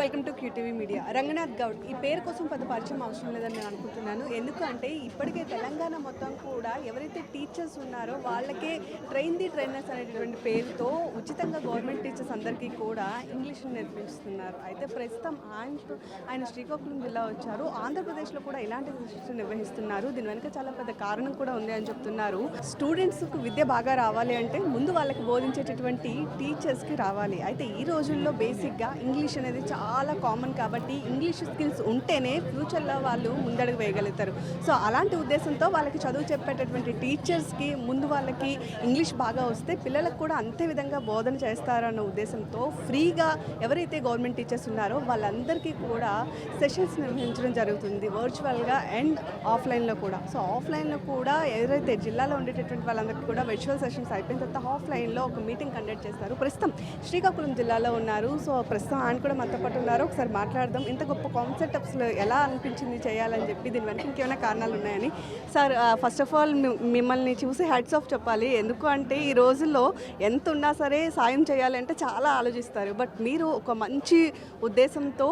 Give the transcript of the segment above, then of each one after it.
Welcome to QTV media. Ranganath Goud ఈ పేరు కోసం పెద్ద పరిచయం అవసరం లేదని నేను అనుకుంటున్నాను. ఎందుకంటే ఇప్పటికే తెలంగాణ మొత్తం కూడా ఎవరైతే టీచర్స్ ఉన్నారో వాళ్ళకే ట్రైన్ ది ట్రైనర్స్ అనేటటువంటి పేరుతో ఉచితంగా గవర్నమెంట్ టీచర్స్ అందరికీ కూడా ఇంగ్లీష్ నేర్పిస్తున్నారు. అయితే ప్రస్తుతం ఆయన ఆయన శ్రీకాకుళం జిల్లా వచ్చారు. ఆంధ్రప్రదేశ్లో కూడా ఇలాంటి దృష్టి నిర్వహిస్తున్నారు. దీని వెనుక చాలా పెద్ద కారణం కూడా ఉంది అని చెప్తున్నారు. స్టూడెంట్స్కు విద్య బాగా రావాలి అంటే ముందు వాళ్ళకి బోధించేటటువంటి టీచర్స్కి రావాలి. అయితే ఈ రోజుల్లో బేసిక్గా ఇంగ్లీష్ అనేది చాలా చాలా కామన్ కాబట్టి ఇంగ్లీష్ స్కిల్స్ ఉంటేనే ఫ్యూచర్లో వాళ్ళు ముందడుగు వేయగలుగుతారు. సో అలాంటి ఉద్దేశంతో వాళ్ళకి చదువు చెప్పేటటువంటి టీచర్స్కి ముందు వాళ్ళకి ఇంగ్లీష్ బాగా వస్తే పిల్లలకు కూడా అంతే విధంగా బోధన చేస్తారన్న ఉద్దేశంతో ఫ్రీగా ఎవరైతే గవర్నమెంట్ టీచర్స్ ఉన్నారో వాళ్ళందరికీ కూడా సెషన్స్ నిర్వహించడం జరుగుతుంది వర్చువల్గా అండ్ ఆఫ్లైన్లో కూడా. సో ఆఫ్లైన్లో కూడా ఎవరైతే జిల్లాలో ఉండేటటువంటి వాళ్ళందరికీ కూడా వర్చువల్ సెషన్స్ అయిపోయిన తర్వాత ఆఫ్లైన్లో ఒక మీటింగ్ కండక్ట్ చేస్తారు. ప్రస్తుతం శ్రీకాకుళం జిల్లాలో ఉన్నారు. సో ప్రస్తుతం ఆయన కూడా మనతో పాటు ఉన్నారు ఒకసారి మాట్లాడదాం. ఇంత గొప్ప కాన్సెప్ట్స్ ఎలా అనిపించింది చేయాలని చెప్పి దీని వెనక ఇంకేమైనా కారణాలు ఉన్నాయని. సార్ ఫస్ట్ ఆఫ్ ఆల్ మిమ్మల్ని చూసి హెడ్స్ ఆఫ్ చెప్పాలి. ఎందుకు అంటే ఈ రోజుల్లో ఎంత ఉన్నా సరే సాయం చేయాలంటే చాలా ఆలోచిస్తారు. బట్ మీరు ఒక మంచి ఉద్దేశంతో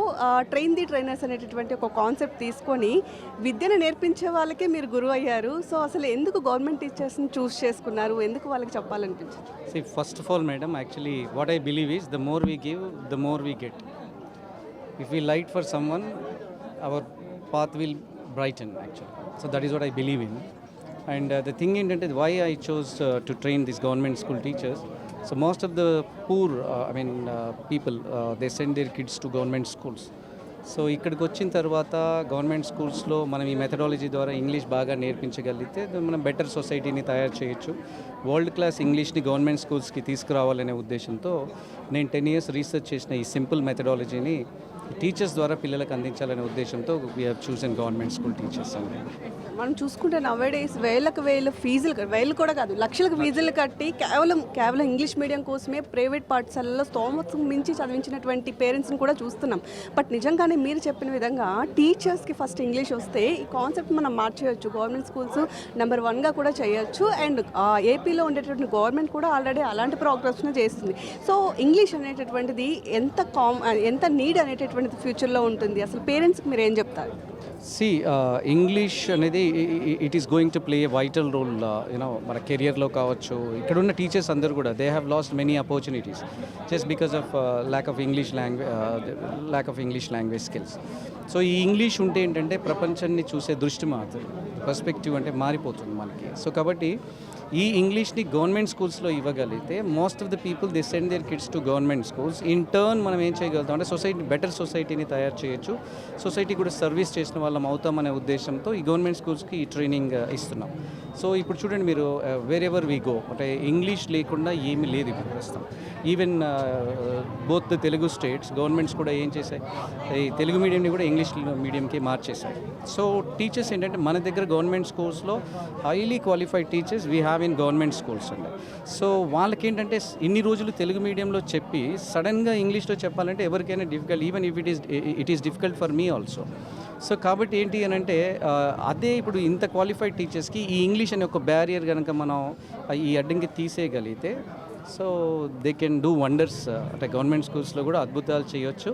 ట్రైన్ ది ట్రైనర్స్ అనేటటువంటి ఒక కాన్సెప్ట్ తీసుకొని విద్యను నేర్పించే వాళ్ళకే మీరు గురువు అయ్యారు. సో అసలు ఎందుకు గవర్నమెంట్ టీచర్స్ని చూస్ చేసుకున్నారు? ఎందుకు వాళ్ళకి చెప్పాలనిపించింది? First of all madam actually what I believe is the more we give the more we get. If if light for for someone, our path will brighten actual so that is what I believe in and the thing ఏంటంటే why I chose to train this government school teachers so most of the poor I mean people they send their kids to government schools so ఇక్కడికి వచ్చిన తర్వాత government స్కూల్స్లో మనం ఈ methodology ద్వారా English బాగా నేర్పించగలిగితే మనం బెటర్ సొసైటీని తయారు చేయొచ్చు వరల్డ్ క్లాస్ ఇంగ్లీష్ని గవర్నమెంట్ స్కూల్స్కి తీసుకురావాలనే ఉద్దేశంతో నేను టెన్ ఇయర్స్ రీసెర్చ్ చేసిన ఈ సింపుల్ మెథడాలజీని టీచర్స్ ద్వారా పిల్లలకు అందించాలనే ఉద్దేశంతో we chosen government school teachers అండి మనం చూసుకుంటే నవేడేస్ వేలకు వేలు ఫీజులు వేలు కూడా కాదు లక్షలకు ఫీజులు కట్టి కేవలం కేవలం ఇంగ్లీష్ మీడియం కోసమే ప్రైవేట్ పాఠశాలలో స్తోమతకు మించి చదివించినటువంటి పేరెంట్స్ని కూడా చూస్తున్నాం. బట్ నిజంగానే మీరు చెప్పిన విధంగా టీచర్స్కి ఫస్ట్ ఇంగ్లీష్ వస్తే ఈ కాన్సెప్ట్ మనం మార్చేయచ్చు. గవర్నమెంట్ స్కూల్స్ నెంబర్ వన్గా కూడా చేయొచ్చు. అండ్ ఏపీలో ఉండేటటువంటి గవర్నమెంట్ కూడా ఆల్రెడీ అలాంటి ప్రోగ్రెస్ను చేస్తుంది. సో ఇంగ్లీష్ అనేటటువంటిది ఎంత కామ్ ఎంత నీడ్ అనేటటువంటిది ఫ్యూచర్లో ఉంటుంది? అసలు పేరెంట్స్కి మీరు ఏం చెప్తారు? సి ఇంగ్లీష్ uh, అనేది it is going to play a vital role you know మన కెరియర్లో కావచ్చు. ఇక్కడ ఉన్న టీచర్స్ అందరూ కూడా they have lost many opportunities just because of lack of English language lack of English language skills so ఈ English ఉంటే ఏంటంటే ప్రపంచాన్ని చూసే దృష్టి మారుతుంది పర్స్పెక్టివ్ అంటే మారిపోతుంది మనకి. సో కాబట్టి ఈ ఇంగ్లీష్ని గవర్నమెంట్ స్కూల్స్లో ఇవ్వగలిగితే most of the people they send their kids to government schools. In turn మనం ఏం చేయగలుగుతాం అంటే సొసైటీ బెటర్ సొసైటీని తయారు చేయొచ్చు. సొసైటీ కూడా సర్వీస్ చేసిన వాళ్ళం అవుతామనే ఉద్దేశంతో ఈ గవర్నమెంట్ స్కూల్స్కి ఈ ట్రైనింగ్ ఇస్తున్నాం. సో ఇప్పుడు చూడండి మీరు వేర్ ఎవర్ వీ గో అంటే ఇంగ్లీష్ లేకుండా ఏమీ లేదు ఇప్పుడు ప్రస్తుతం. Even both the Telugu states governments కూడా ఏం చేశాయి? ఈ తెలుగు మీడియంని కూడా ఇంగ్లీష్ మీడియంకి మార్చేశాయి. సో టీచర్స్ ఏంటంటే మన దగ్గర గవర్నమెంట్ స్కూల్స్లో highly qualified teachers we have in government schools అండి. సో వాళ్ళకి ఏంటంటే ఇన్ని రోజులు తెలుగు మీడియంలో చెప్పి సడన్గా ఇంగ్లీష్లో చెప్పాలంటే ఎవరికైనా difficult even if it is it is difficult for me also so కాబట్టి ఏంటి అని అంటే అదే ఇప్పుడు ఇంత క్వాలిఫైడ్ టీచర్స్కి ఈ ఇంగ్లీష్ అనే ఒక బ్యారియర్ కనుక మనం ఈ అడ్డంకి తీసేయగలిగితే so they can do wonders అంటే గవర్నమెంట్ స్కూల్స్లో కూడా అద్భుతాలు చేయొచ్చు.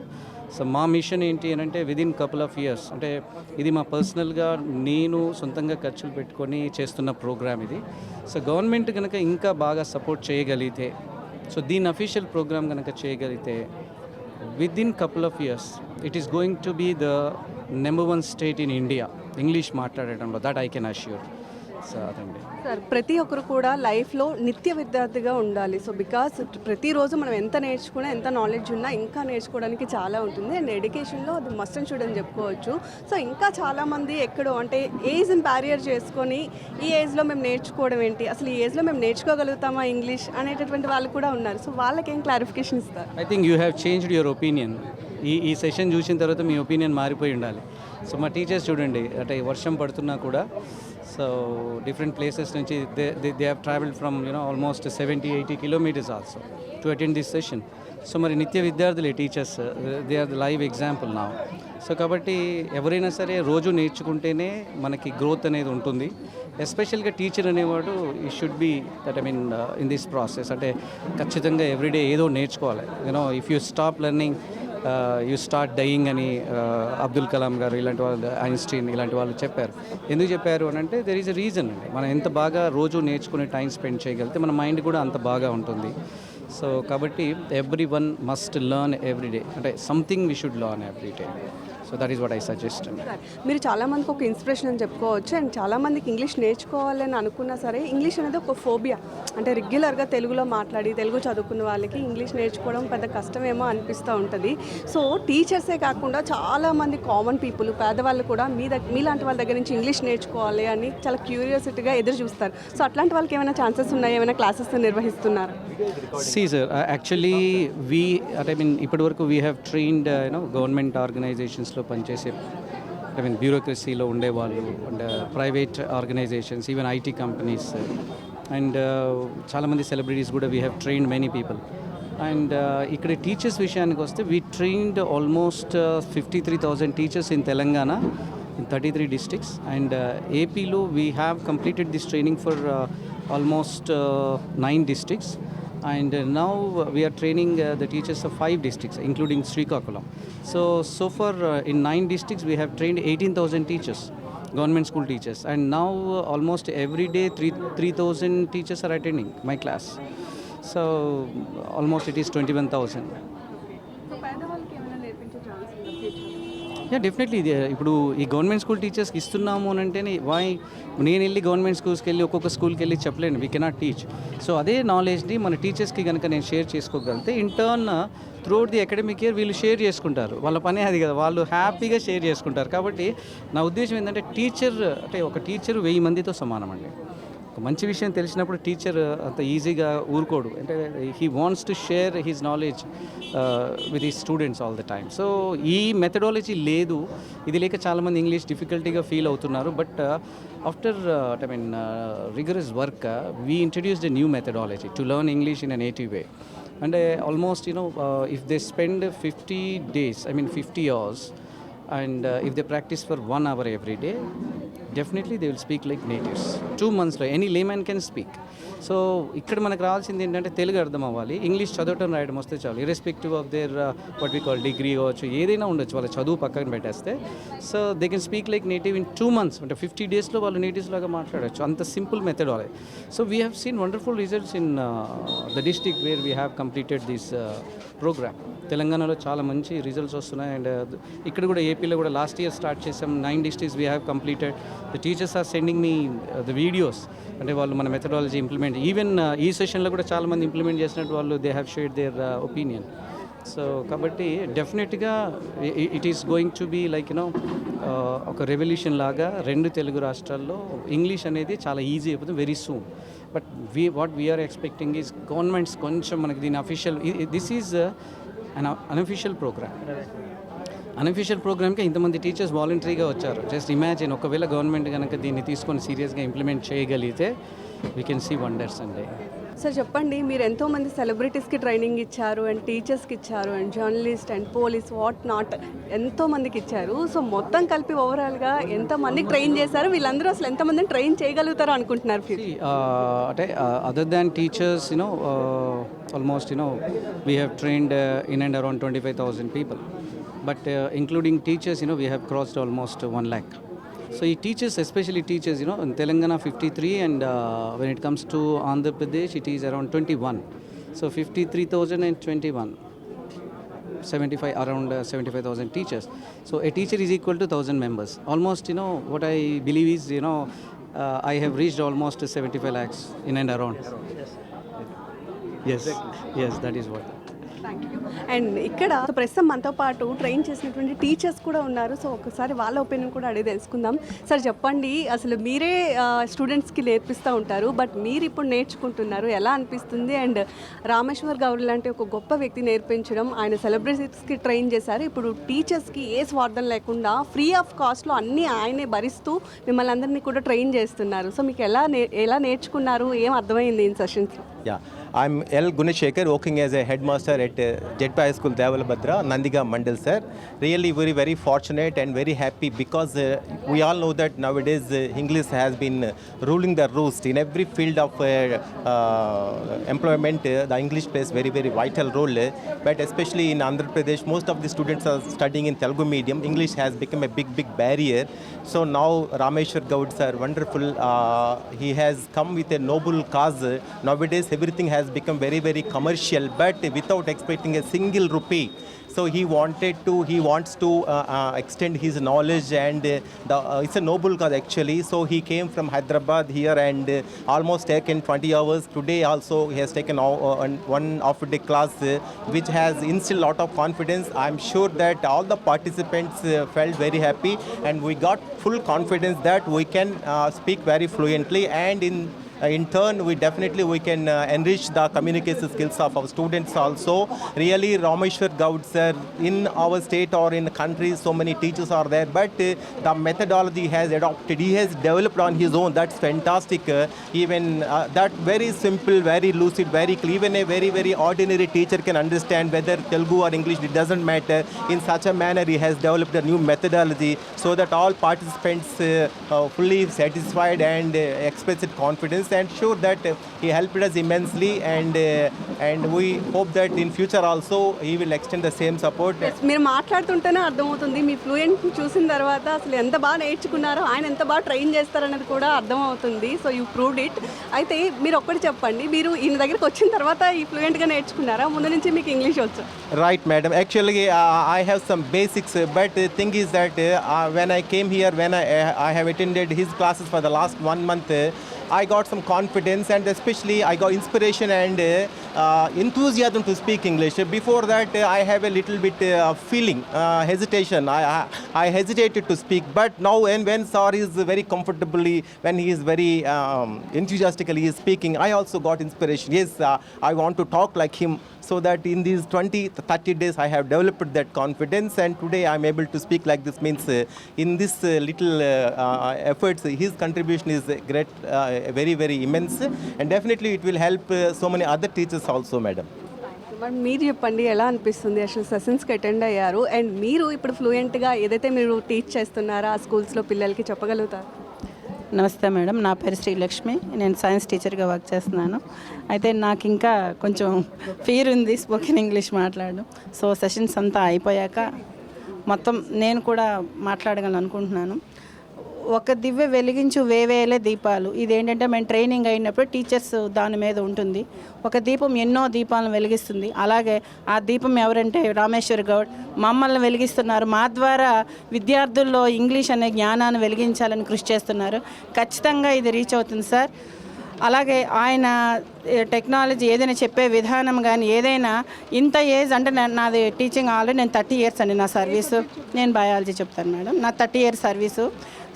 సో మా మిషన్ ఏంటి అని అంటే విదిన్ కపుల్ ఆఫ్ ఇయర్స్ అంటే ఇది మా పర్సనల్గా నేను సొంతంగా ఖర్చులు పెట్టుకొని చేస్తున్న ప్రోగ్రామ్ ఇది. సో గవర్నమెంట్ కనుక ఇంకా బాగా సపోర్ట్ చేయగలిగితే సో దీని అఫీషియల్ ప్రోగ్రామ్ కనుక చేయగలిగితే within couple of years it is going to be the number one state in India English మాట్లాడటంలో that I can assure అదండి సార్ ప్రతి ఒక్కరు కూడా లైఫ్లో నిత్య విద్యార్థిగా ఉండాలి. సో బికాస్ ప్రతిరోజు మనం ఎంత నేర్చుకున్నా ఎంత నాలెడ్జ్ ఉన్నా ఇంకా నేర్చుకోవడానికి చాలా ఉంటుంది. అండ్ ఎడ్యుకేషన్లో అది మస్ట్ అండ్ షుడ్ అని చెప్పుకోవచ్చు. సో ఇంకా చాలామంది ఎక్కడో అంటే ఏజ్ని బ్యారియర్ చేసుకొని ఈ ఏజ్లో మేము నేర్చుకోవడం ఏంటి? అసలు ఈ ఏజ్లో మేము నేర్చుకోగలుగుతామా ఇంగ్లీష్ అనేటటువంటి వాళ్ళు కూడా ఉన్నారు. సో వాళ్ళకి ఏం క్లారిఫికేషన్ ఇస్తారు? I think you have changed your opinion ఈ ఈ సెషన్ చూసిన తర్వాత మీ ఒపీనియన్ మారిపోయి ఉండాలి. సో మా టీచర్స్ చూడండి అంటే వర్షం పడుతున్నా కూడా సో డిఫరెంట్ ప్లేసెస్ నుంచి they they have travelled from you know almost seventy eighty kilometres also to attend this session so మరి నిత్య విద్యార్థులే teachers they are the live example నా సో కాబట్టి ఎవరైనా సరే రోజు నేర్చుకుంటేనే మనకి గ్రోత్ అనేది ఉంటుంది. ఎస్పెషల్గా టీచర్ అనేవాడు ఈ should be that I mean in this process అంటే ఖచ్చితంగా ఎవ్రీడే ఏదో నేర్చుకోవాలి. You know if you stop learning you start dying అని uh, అబ్దుల్ కలాం గారు ఇలాంటి వాళ్ళు ఐన్స్టీన్ ఇలాంటి వాళ్ళు చెప్పారు. ఎందుకు చెప్పారు అని అంటే దెర్ ఈజ్ అ రీజన్ అండి. మనం ఎంత బాగా రోజు నేర్చుకునే టైం స్పెండ్ చేయగలిగితే మన మైండ్ కూడా అంత బాగా ఉంటుంది. సో కాబట్టి every one must learn every day అంటే something we should learn every day so that is what I suggest మీరు చాలా మందికి ఒక ఇన్స్పిరేషన్ అని చెప్పుకోవచ్చు. అండ్ చాలా మందికి ఇంగ్లీష్ నేర్చుకోవాలని అనుకున్నా సరే ఇంగ్లీష్ అనేది ఒక ఫోబియా అంటే రెగ్యులర్గా తెలుగులో మాట్లాడి తెలుగు చదువుకున్న వాళ్ళకి ఇంగ్లీష్ నేర్చుకోవడం పెద్ద కష్టమేమో అనిపిస్తూ ఉంటుంది. సో టీచర్సే కాకుండా చాలా మంది కామన్ పీపుల్ పేదవాళ్ళు కూడా మీ దగ్గర మీలాంటి వాళ్ళ దగ్గర నుంచి ఇంగ్లీష్ నేర్చుకోవాలి అని చాలా క్యూరియాసిటీగా ఎదురు చూస్తారు. సో అట్లాంటి వాళ్ళకి ఏమైనా ఛాన్సెస్ ఉన్నాయి? ఏమైనా క్లాసెస్ నిర్వహిస్తున్నారు? సీ సార్ యాక్చువల్లీ వీ అంటే ఐ మీన్ ఇప్పటి వరకు we have trained you know government ఆర్గనైజేషన్స్లో పనిచేసే ఐ మీన్ బ్యూరోక్రసీలో ఉండేవాళ్ళు and private organisations even IT companies and చాలామంది సెలబ్రిటీస్ కూడా we have trained many people and ఇక్కడ టీచర్స్ విషయానికి వస్తే we trained almost fifty three thousand teachers in Telangana in 33 districts. And and ఏపీలో we have completed this training for almost nine almost and uh, now uh, we are training uh, the teachers of five districts including Srikakulam. So so far uh, in nine districts we have trained 18,000 teachers government school teachers. And now uh, almost every day 3 3000 teachers are attending my class. So almost it is 21000 yeah definitely ఇది ఇప్పుడు ఈ government school టీచర్స్కి ఇస్తున్నాము అని అంటేనే why నేను వెళ్ళి government స్కూల్స్కి వెళ్ళి ఒక్కొక్క స్కూల్కి వెళ్ళి చెప్పలేను. వీ కెనాట్ టీచ్ సో అదే నాలెడ్జ్ని మన టీచర్స్కి కనుక నేను షేర్ చేసుకోగలిగితే in turn throughout the academic year వీళ్ళు షేర్ చేసుకుంటారు. వాళ్ళ పనే అది కదా. వాళ్ళు హ్యాపీగా షేర్ చేసుకుంటారు. కాబట్టి నా ఉద్దేశం ఏంటంటే టీచర్ అంటే ఒక టీచర్ వెయ్యి మందితో సమానం అండి ఒక మంచి విషయం తెలిసినప్పుడు టీచర్ అంత ఈజీగా ఊరుకోడు. అంటే he wants to share his knowledge with ఈ students all the time so ఈ మెథడాలజీ లేదు. ఇది లేక చాలామంది ఇంగ్లీష్ డిఫికల్టీగా ఫీల్ అవుతున్నారు. But after I mean rigorous work we introduced a new methodology to learn English in a native way అంటే almost you know if they spend fifty days I mean fifty hours and if they practise for one hour every day definitely they will speak like natives two మంత్స్లో any laymen can speak so ఇక్కడ మనకు రావాల్సింది ఏంటంటే తెలుగు అర్థం అవ్వాలి. English చదవటం రాయడం వస్తే చాలు. Irrespective of their what we call degree కావచ్చు ఏదైనా ఉండొచ్చు. వాళ్ళ చదువు పక్కన పెట్టేస్తే. So they can speak like native in two months అంటే ఫిఫ్టీ డేస్లో వాళ్ళు నేటివ్స్ లాగా మాట్లాడచ్చు. అంత సింపుల్ మెథడ్ వాళ్ళది. So we have seen wonderful results in the district where we have completed this programme తెలంగాణలో చాలా మంచి రిజల్ట్స్ వస్తున్నాయి. అండ్ uh, ఇక్కడ కూడా ఏపీలో కూడా లాస్ట్ ఇయర్ స్టార్ట్ చేసాం. Nine districts we have completed the teachers are sending me the videos అంటే వాళ్ళు మన మెథడాలజీ ఇంప్లిమెంట్ ఈవెన్ ఈ సెషన్లో కూడా చాలామంది ఇంప్లిమెంట్ చేసినట్టు వాళ్ళు they have shared their opinion so కాబట్టి డెఫినెట్గా it is going to be like you know ఒక రెవల్యూషన్ లాగా రెండు తెలుగు రాష్ట్రాల్లో ఇంగ్లీష్ అనేది చాలా ఈజీ అయిపోతుంది very soon but we what we are expecting is governments కొంచెం మనకి దీని official this is un unofficial programme unofficial ప్రోగ్రామ్కి ఇంతమంది టీచర్స్ వాలంటరీగా వచ్చారు. జస్ట్ ఇమాజిన్ ఒకవేళ గవర్నమెంట్ కనుక దీన్ని తీసుకొని సీరియస్గా ఇంప్లిమెంట్ చేయగలిగితే వీ కెన్ సీ వండర్స్ అండి. సార్ చెప్పండి మీరు ఎంతో మంది సెలబ్రిటీస్కి ట్రైనింగ్ ఇచ్చారు అండ్ టీచర్స్కి ఇచ్చారు and journalist and police what not ఎంతో మందికి ఇచ్చారు. సో మొత్తం కలిపి ఓవరాల్గా ఎంతమందికి ట్రైన్ చేశారు వీళ్ళందరూ అసలు ఎంతమందిని ట్రైన్ చేయగలుగుతారో అనుకుంటున్నారు uh, అంటే other than teachers you know almost you know we have trained in and around twenty five thousand people But uh, including teachers, you know, we have crossed almost 1 lakh. So teachers, especially teachers, you know, in Telangana 53 and uh, when it comes to Andhra Pradesh, it is around 21. So 53,021. 75 around uh, 75000 teachers so a teacher is equal to 1000 members almost you know what i believe is you know uh, i have reached almost 75 lakhs in and around yes yes, yes that is what and ఇక్కడ ప్రస్తుతం మనతో పాటు train చేసినటువంటి teachers కూడా ఉన్నారు. So ఒకసారి వాళ్ళ opinion కూడా అడిగి తెలుసుకుందాం. సార్ చెప్పండి అసలు మీరే స్టూడెంట్స్కి నేర్పిస్తూ ఉంటారు. బట్ మీరు ఇప్పుడు నేర్చుకుంటున్నారు. ఎలా అనిపిస్తుంది? అండ్ రామేశ్వర్ గౌడ్ లాంటి ఒక గొప్ప వ్యక్తి నేర్పించడం ఆయన సెలబ్రిటీస్కి ట్రైన్ చేశారు. ఇప్పుడు టీచర్స్కి ఏ స్వార్థం లేకుండా ఫ్రీ ఆఫ్ కాస్ట్లో అన్నీ ఆయనే భరిస్తూ మిమ్మల్ని అందరినీ కూడా ట్రైన్ చేస్తున్నారు. సో మీకు ఎలా నే ఎలా నేర్చుకున్నారు? ఏం అర్థమైంది ఈ సెషన్స్లో Yeah, I'm L. Guneshekar, working as a headmaster at uh, Jetpa High School, Devalabhadra, Nandiga Mandal, sir. Really very, very fortunate and very happy because uh, we all know that nowadays uh, English has been uh, ruling the roost in every field of uh, uh, employment. Uh, the English plays very, very vital role. uh, but especially in Andhra Pradesh, most of the students are studying in Telugu medium. English has become a big, big barrier. So now Rameshwar Gaud, sir, wonderful. Uh, he has come with a noble cause. Nowadays, everything has become very, very commercial, but without expecting a single rupee. So he wanted to, he wants to uh, uh, extend his knowledge, and uh, the, it's a noble cause actually. So he came from Hyderabad here and almost taken 20 hours. Today also he has taken one one half a day class, which has instilled a lot of confidence. I'm sure that all the participants felt very happy, and we got full confidence that we can speak very fluently, and in in turn we definitely we can uh, enrich the communication skills of our students also. Really rameshwar gaud sir in our state or in the country so many teachers are there but uh, the methodology has adopted he has developed on his own. That's fantastic. Uh, even uh, that very simple very lucid very clear even a very very ordinary teacher can understand whether telugu or english it doesn't matter. In such a manner he has developed a new methodology so that all participants uh, uh, fully satisfied and uh, expressed confidence and sure that uh, he helped us immensely and uh, and we hope that in future also he will extend the same support మీరు మాట్లాడుతుంటేనే అర్థమవుతుంది మీ fluent చూసిన తర్వాత అసలు ఎంత బాగా నేర్చుకున్నారో ఆయన ఎంత బాగా ట్రైన్ చేస్తారనేది కూడా అర్థమవుతుంది సో యూ ప్రూవ్డ్ ఇట్ అయితే మీరు ఒక్కటి చెప్పండి మీరు ఈయన దగ్గరికి వచ్చిన తర్వాత ఈ ఫ్లూయెంట్గా నేర్చుకున్నారా ముందు నుంచి మీకు ఇంగ్లీష్ వచ్చు Right, madam. Actually, uh, I have some basics, uh, but the thing is that uh, uh, when I came here, when I, uh, I have attended I got some confidence and especially I got inspiration and uh, enthusiasm to speak English. Before that, I have a little bit uh, feeling, uh, hesitation. I, I, I hesitated to speak, but now and when Sir is very comfortably, when he is very um, enthusiastically speaking, I also got inspiration. Yes, uh, I want to talk like him so that in these 20 30 days i have developed that confidence and today i'm able to speak like this means uh, in this uh, little uh, uh, efforts his contribution is uh, great uh, very very immense and definitely it will help uh, so many other teachers also madam మరి మీరు చెప్పండి ఎలా అనిపిస్తుంది అసలు సెషన్స్కి attend అయ్యారు and మీరు ఇప్పుడు ఫ్లూయెంట్గా ఏదైతే మీరు టీచ్ చేస్తున్నారో ఆ స్కూల్స్లో పిల్లలకి చెప్పగలుగుతారు నమస్తే మేడం నా పేరు శ్రీలక్ష్మి. నేను సైన్స్ టీచర్గా వర్క్ చేస్తున్నాను. అయితే నాకు ఇంకా కొంచెం ఫీర్ ఉంది స్పోకెన్ ఇంగ్లీష్ మాట్లాడడం. సో సెషన్స్ అంతా అయిపోయాక మొత్తం నేను కూడా మాట్లాడగలను అనుకుంటున్నాను ఒక దివ్య వెలిగించు వేవేలే దీపాలు. ఇదేంటంటే మేము ట్రైనింగ్ అయినప్పుడు టీచర్స్ దాని మీద ఉంటుంది. ఒక దీపం ఎన్నో దీపాలను వెలిగిస్తుంది. అలాగే ఆ దీపం ఎవరంటే రామేశ్వర్ గౌడ్. మమ్మల్ని వెలిగిస్తున్నారు. మా ద్వారా విద్యార్థుల్లో ఇంగ్లీష్ అనే జ్ఞానాన్ని వెలిగించాలని కృషి చేస్తున్నారు. ఖచ్చితంగా ఇది రీచ్ అవుతుంది సార్. అలాగే ఆయన టెక్నాలజీ ఏదైనా చెప్పే విధానం కానీ ఏదైనా ఇంత ఏజ్ అంటే నాది టీచింగ్ ఆల్రెడీ నేను థర్టీ ఇయర్స్ అండి నా సర్వీసు. నేను బయాలజీ చెప్తాను మేడం. నా థర్టీ ఇయర్స్ సర్వీసు.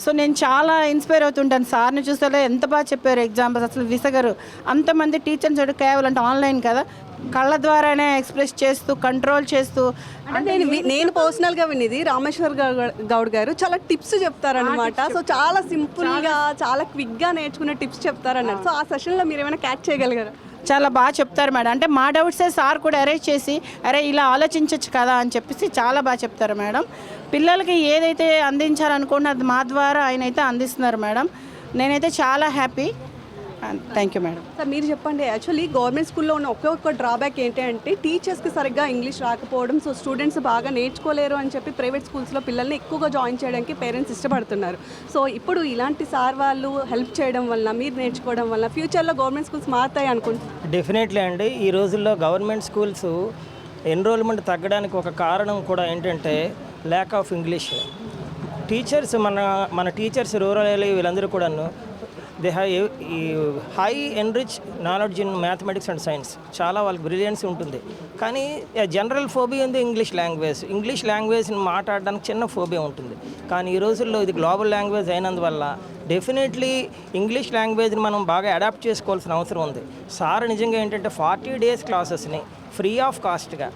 సో నేను చాలా ఇన్స్పైర్ అవుతుంటాను. సార్ని చూస్తే ఎంత బాగా చెప్పారు ఎగ్జాంపుల్స్. అసలు విసగరు అంతమంది టీచర్స్ కేవలం అంటే ఆన్లైన్ కదా. కళ్ళ ద్వారానే ఎక్స్ప్రెస్ చేస్తూ కంట్రోల్ చేస్తూ. అంటే నేను నేను పర్సనల్గా వినేది రామేశ్వర్ గౌడ్ గారు. చాలా టిప్స్ చెప్తారనమాట సో చాలా సింపుల్గా చాలా క్విక్గా నేర్చుకునే టిప్స్ చెప్తారన్నారు. సో ఆ సెషన్లో మీరు ఏమైనా క్యాచ్ చేయగలిగారా? చాలా బాగా చెప్తారు మేడం. అంటే మా డౌట్సే సార్ కూడా అరేంజ్ చేసి అరే ఇలా ఆలోచించవచ్చు కదా అని చెప్పేసి చాలా బాగా చెప్తారు మేడం. పిల్లలకి ఏదైతే అందించాలనుకుంటే అది మా ద్వారా ఆయన అయితే అందిస్తున్నారు మేడం. నేనైతే చాలా happy thank you madam sir మీరు చెప్పండి. యాక్చువల్లీ గవర్నమెంట్ స్కూల్లో ఉన్న ఒకే ఒక్క డ్రాబ్యాక్ ఏంటి అంటే టీచర్స్కి సరిగ్గా ఇంగ్లీష్ రాకపోవడం సో స్టూడెంట్స్ బాగా నేర్చుకోలేరు అని చెప్పి ప్రైవేట్ స్కూల్స్లో పిల్లల్ని ఎక్కువగా జాయిన్ చేయడానికి పేరెంట్స్ ఇష్టపడుతున్నారు. సో ఇప్పుడు ఇలాంటి సార్ వాళ్ళు హెల్ప్ చేయడం వల్ల మీరు నేర్చుకోవడం వల్ల ఫ్యూచర్లో గవర్నమెంట్ స్కూల్స్ మారుతాయి అనుకుంటున్నారు. డెఫినెట్లీ అండి. ఈ రోజుల్లో గవర్నమెంట్ స్కూల్స్ ఎన్రోల్మెంట్ తగ్గడానికి ఒక కారణం కూడా ఏంటంటే ల్యాక్ ఆఫ్ ఇంగ్లీష్ టీచర్స్ మన మన టీచర్స్ రూరల్ ఏరియా వీళ్ళందరూ కూడాను దే హ్యావ్ ఈ high enrich knowledge in mathematics and science చాలా వాళ్ళకి బ్రిలియన్స్ ఉంటుంది. కానీ జనరల్ ఫోబియా ఉంది ఇంగ్లీష్ లాంగ్వేజ్ ఇంగ్లీష్ లాంగ్వేజ్ని మాట్లాడడానికి చిన్న ఫోబియా ఉంటుంది. కానీ ఈ రోజుల్లో ఇది గ్లోబల్ లాంగ్వేజ్ అయినందువల్ల డెఫినెట్లీ ఇంగ్లీష్ లాంగ్వేజ్ని మనం బాగా అడాప్ట్ చేసుకోవాల్సిన అవసరం ఉంది. సార్ నిజంగా ఏంటంటే ఫార్టీ డేస్ క్లాసెస్ని ఫ్రీ ఆఫ్ కాస్ట్గా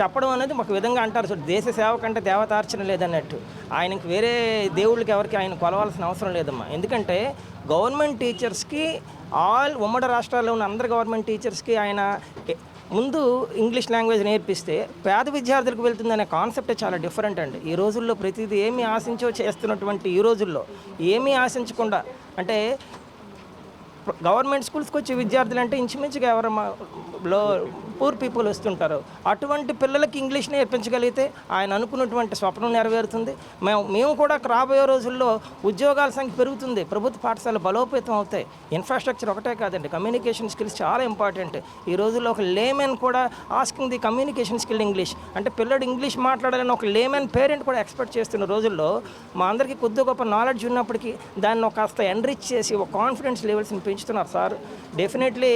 చెప్పడం అనేది ఒక విధంగా అంటారు. సో దేశ సేవ కంటే దేవతార్చన లేదన్నట్టు. ఆయనకి వేరే దేవుళ్ళకి ఎవరికి ఆయన కొలవాల్సిన అవసరం లేదమ్మా. ఎందుకంటే గవర్నమెంట్ టీచర్స్కి ఆల్ ఉమ్మడి రాష్ట్రాల్లో ఉన్న అందరు గవర్నమెంట్ టీచర్స్కి ఆయన ముందు ఇంగ్లీష్ లాంగ్వేజ్ నేర్పిస్తే పేద విద్యార్థులకు వెళ్తుందనే కాన్సెప్టే చాలా డిఫరెంట్ అండి. ఈ రోజుల్లో ప్రతిదీ ఏమి ఆశించో చేస్తున్నటువంటి ఈ రోజుల్లో ఏమీ ఆశించకుండా అంటే గవర్నమెంట్ స్కూల్స్కి వచ్చే విద్యార్థులు అంటే ఇంచుమించుగా ఎవరు లో పూర్ పీపుల్ వస్తుంటారు. అటువంటి పిల్లలకి ఇంగ్లీష్ నేర్పించగలిగితే ఆయన అనుకున్నటువంటి స్వప్నం నెరవేరుతుంది. మేము మేము కూడా రాబోయే రోజుల్లో ఉద్యోగాల సంఖ్య పెరుగుతుంది. ప్రభుత్వ పాఠశాలలు బలోపేతం అవుతాయి. ఇన్ఫ్రాస్ట్రక్చర్ ఒకటే కాదండి. కమ్యూనికేషన్ స్కిల్స్ చాలా ఇంపార్టెంట్. ఈ రోజుల్లో ఒక లేమెన్ కూడా asking the communication skill English అంటే పిల్లడు ఇంగ్లీష్ మాట్లాడాలని ఒక లేమెన్ పేరెంట్ కూడా ఎక్స్పెక్ట్ చేస్తున్న రోజుల్లో మా అందరికీ కొద్ది గొప్ప నాలెడ్జ్ ఉన్నప్పటికీ దాన్ని ఒక కాస్త ఎన్రిచ్ చేసి ఒక కాన్ఫిడెన్స్ లెవెల్స్ని పెంచుతున్నారు సార్. డెఫినెట్లీ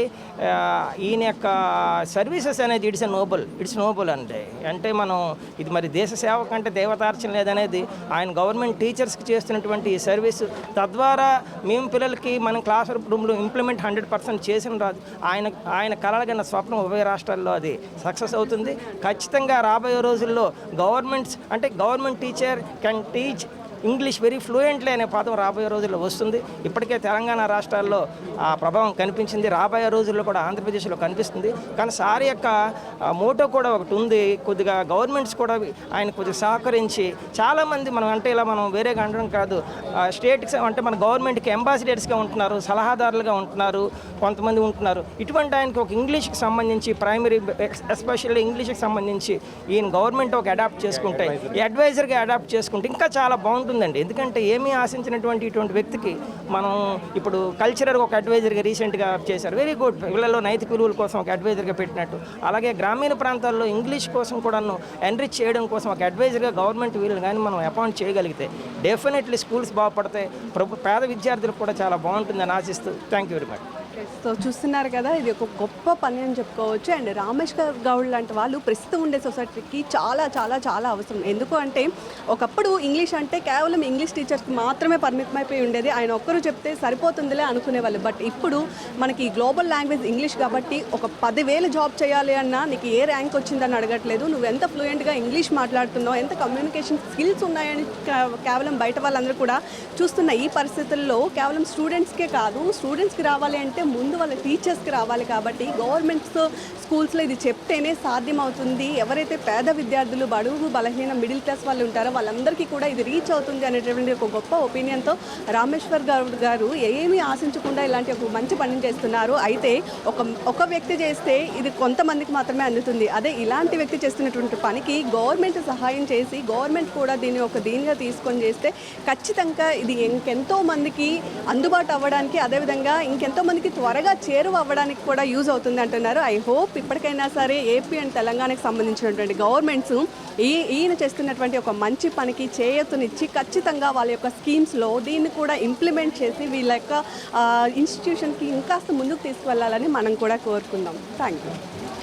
ఈయన యొక్క సర్వీసెస్ అనేది it's a noble it's noble అంటే అంటే మనం ఇది మరి దేశ సేవ కంటే దేవతార్చన లేదనేది ఆయన గవర్నమెంట్ టీచర్స్కి చేస్తున్నటువంటి ఈ సర్వీస్ తద్వారా మేము పిల్లలకి మనం క్లాస్ రూమ్లో ఇంప్లిమెంట్ హండ్రెడ్ పర్సెంట్ చేసిన రాదు ఆయన ఆయన కలగన్న స్వప్నం ఉభయ రాష్ట్రాల్లో అది సక్సెస్ అవుతుంది. ఖచ్చితంగా రాబోయే రోజుల్లో గవర్నమెంట్స్ అంటే government teacher can teach English very fluently అనే పదం రాబోయే రోజుల్లో వస్తుంది. ఇప్పటికే తెలంగాణ రాష్ట్రాల్లో ఆ ప్రభావం కనిపించింది. రాబోయే రోజుల్లో కూడా ఆంధ్రప్రదేశ్లో కనిపిస్తుంది. కానీ సార్ యొక్క మోటో కూడా ఒకటి ఉంది. కొద్దిగా గవర్నమెంట్స్ కూడా ఆయన కొద్దిగా సహకరించి చాలామంది మనం అంటే ఇలా మనం వేరేగా అనడం కాదు. స్టేట్కి అంటే మన గవర్నమెంట్కి అంబాసిడర్స్గా ఉంటున్నారు సలహాదారులుగా ఉంటున్నారు కొంతమంది ఉంటున్నారు. ఇటువంటి ఆయనకి ఒక ఇంగ్లీష్కి సంబంధించి ప్రైమరీ ఎస్పెషల్లీ ఇంగ్లీష్కి సంబంధించి ఈయన గవర్నమెంట్ ఒక అడాప్ట్ చేసుకుంటే అడ్వైజర్గా అడాప్ట్ చేసుకుంటే ఇంకా చాలా బాగుంటుంది. ఉంటుందండి ఎందుకంటే ఏమీ ఆశించినటువంటి ఇటువంటి వ్యక్తికి మనం ఇప్పుడు కల్చరల్ ఒక అడ్వైజర్గా రీసెంట్గా చేశారు. వెరీ గుడ్ పిల్లల్లో నైతిక విలువల కోసం ఒక అడ్వైజర్గా పెట్టినట్టు. అలాగే గ్రామీణ ప్రాంతాల్లో ఇంగ్లీష్ కోసం కూడాను ఎన్రిచ్ చేయడం కోసం ఒక అడ్వైజర్గా గవర్నమెంట్ వీళ్ళు కానీ మనం అపాయింట్ చేయగలిగితే డెఫినెట్లీ స్కూల్స్ బాగుపడతాయి. ప్రభు పేద విద్యార్థులకు కూడా చాలా బాగుంటుందని ఆశిస్తూ thank you very much so చూస్తున్నారు కదా ఇది ఒక గొప్ప పని అని చెప్పుకోవచ్చు. అండ్ రామేశ్వర్ గౌడ్ లాంటి వాళ్ళు ప్రస్తుతం ఉండే సొసైటీకి చాలా చాలా చాలా అవసరం. ఎందుకు అంటే ఒకప్పుడు ఇంగ్లీష్ అంటే కేవలం ఇంగ్లీష్ టీచర్స్కి మాత్రమే పరిమితమైపోయి ఉండేది. ఆయన ఒక్కరు చెప్తే సరిపోతుందిలే అనుకునేవాళ్ళు బట్ ఇప్పుడు మనకి గ్లోబల్ లాంగ్వేజ్ ఇంగ్లీష్ కాబట్టి ఒక పదివేలు జాబ్ చేయాలి అన్నా నీకు ఏ ర్యాంక్ వచ్చిందని అడగట్లేదు. నువ్వు ఎంత ఫ్లూయెంట్గా ఇంగ్లీష్ మాట్లాడుతున్నావు ఎంత కమ్యూనికేషన్ స్కిల్స్ ఉన్నాయని కేవలం బయట వాళ్ళందరూ కూడా చూస్తున్న ఈ పరిస్థితుల్లో కేవలం స్టూడెంట్స్కే కాదు స్టూడెంట్స్కి రావాలి అంటే ముందు వాళ్ళ టీచర్స్కి రావాలి కాబట్టి గవర్నమెంట్స్ స్కూల్స్లో ఇది చెప్తేనే సాధ్యమవుతుంది. ఎవరైతే పేద విద్యార్థులు బడుగు బలహీన మిడిల్ క్లాస్ వాళ్ళు ఉంటారో వాళ్ళందరికీ కూడా ఇది రీచ్ అవుతుంది అనేటువంటి ఒక గొప్ప ఒపీనియన్తో రామేశ్వర్ గౌడ్ గారు ఏమీ ఆశించకుండా ఇలాంటి ఒక మంచి పనిని చేస్తున్నారు. అయితే ఒక ఒక వ్యక్తి చేస్తే ఇది కొంతమందికి మాత్రమే అందుతుంది. అదే ఇలాంటి వ్యక్తి చేస్తున్నటువంటి పనికి గవర్నమెంట్ సహాయం చేసి గవర్నమెంట్ కూడా దీన్ని ఒక దీనిగా తీసుకొని చేస్తే ఖచ్చితంగా ఇది ఇంకెంతో మందికి అందుబాటు అవ్వడానికి అదేవిధంగా ఇంకెంతో మందికి త్వరగా చేరువ అవ్వడానికి కూడా యూజ్ అవుతుంది అంటున్నారు. ఐ హోప్ ఇప్పటికైనా సరే ఏపీ అండ్ తెలంగాణకు సంబంధించినటువంటి గవర్నమెంట్స్ ఈ ఈయన చేస్తున్నటువంటి ఒక మంచి పనికి చేయతునిచ్చి ఖచ్చితంగా వాళ్ళ యొక్క స్కీమ్స్లో దీన్ని కూడా ఇంప్లిమెంట్ చేసి వీళ్ళ యొక్క ఇన్స్టిట్యూషన్కి ఇంకాస్త ముందుకు తీసుకువెళ్ళాలని మనం కూడా కోరుకుందాం. Thank you